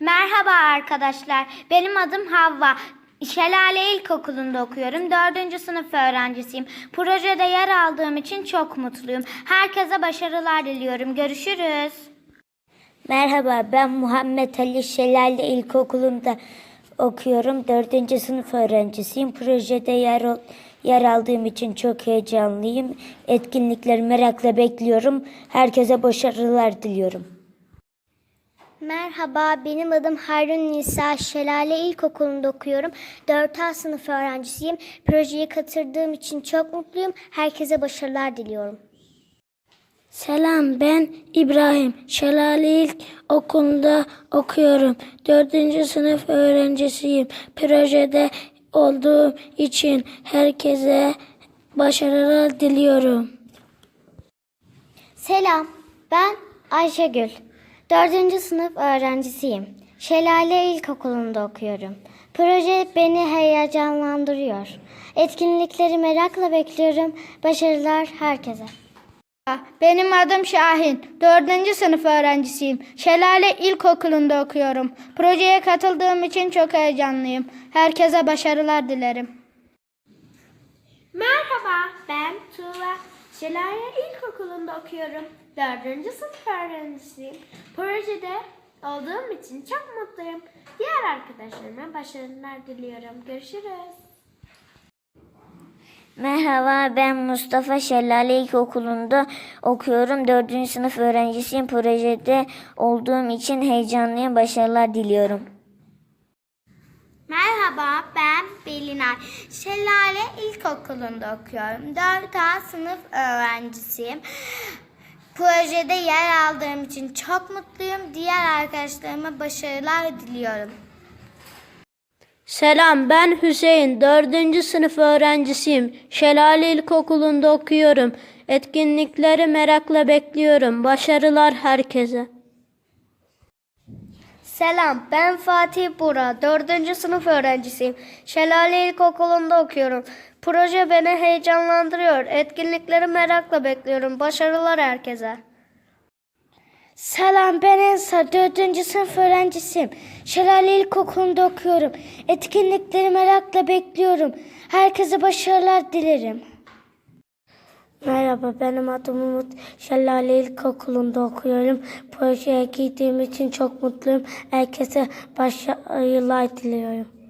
Merhaba arkadaşlar. Benim adım Havva. Şelale İlkokulu'nda okuyorum. Dördüncü sınıf öğrencisiyim. Projede yer aldığım için çok mutluyum. Herkese başarılar diliyorum. Görüşürüz. Merhaba, ben Muhammed Ali Şelale İlkokulu'nda okuyorum. Dördüncü sınıf öğrencisiyim. Projede yer, yer aldığım için çok heyecanlıyım. Etkinlikleri merakla bekliyorum. Herkese başarılar diliyorum. Merhaba, benim adım Harun Nisa. Şelale İlkokulu'nda okuyorum. 4A sınıf öğrencisiyim. Projeye katıldığım için çok mutluyum. Herkese başarılar diliyorum. Selam, ben İbrahim. Şelale İlk Okulu'nda okuyorum. Dördüncü sınıf öğrencisiyim. Projede olduğum için herkese başarılar diliyorum. Selam, ben Ayşegül. 4. sınıf öğrencisiyim. Şelale İlkokulu'nda okuyorum. Proje beni heyecanlandırıyor. Etkinlikleri merakla bekliyorum. Başarılar herkese. Benim adım Şahin. Dördüncü sınıf öğrencisiyim. Şelale İlkokulu'nda okuyorum. Projeye katıldığım için çok heyecanlıyım. Herkese başarılar dilerim. Merhaba, ben Tuğla. Şelale İlkokulu'nda okuyorum. Dördüncü sınıf öğrencisiyim. Projede olduğum için çok mutluyum. Diğer arkadaşlarıma başarılar diliyorum. Görüşürüz. Merhaba ben Mustafa Şelale İlkokulu'nda okuyorum. Dördüncü sınıf öğrencisiyim. Projede olduğum için heyecanlıyım. Başarılar diliyorum. Merhaba, ben Belinay. Şelale İlkokulu'nda okuyorum. 4A sınıf öğrencisiyim. Projede yer aldığım için çok mutluyum. Diğer arkadaşlarıma başarılar diliyorum. Selam ben Hüseyin. Dördüncü sınıf öğrencisiyim. Şelale İlkokulu'nda okuyorum. Etkinlikleri merakla bekliyorum. Başarılar herkese. Selam, ben Fatih Bura. 4. sınıf öğrencisiyim. Şelale İlkokulu'nda okuyorum. Proje beni heyecanlandırıyor. Etkinlikleri merakla bekliyorum. Başarılar herkese. Selam, ben Ensa. 4. sınıf öğrencisiyim. Şelale İlkokulu'nda okuyorum. Etkinlikleri merakla bekliyorum. Herkese başarılar dilerim. Merhaba benim adım Umut. Şelale İlkokulu'nda okuyorum. Projeye gittiğim için çok mutluyum. Herkese başarılar diliyorum.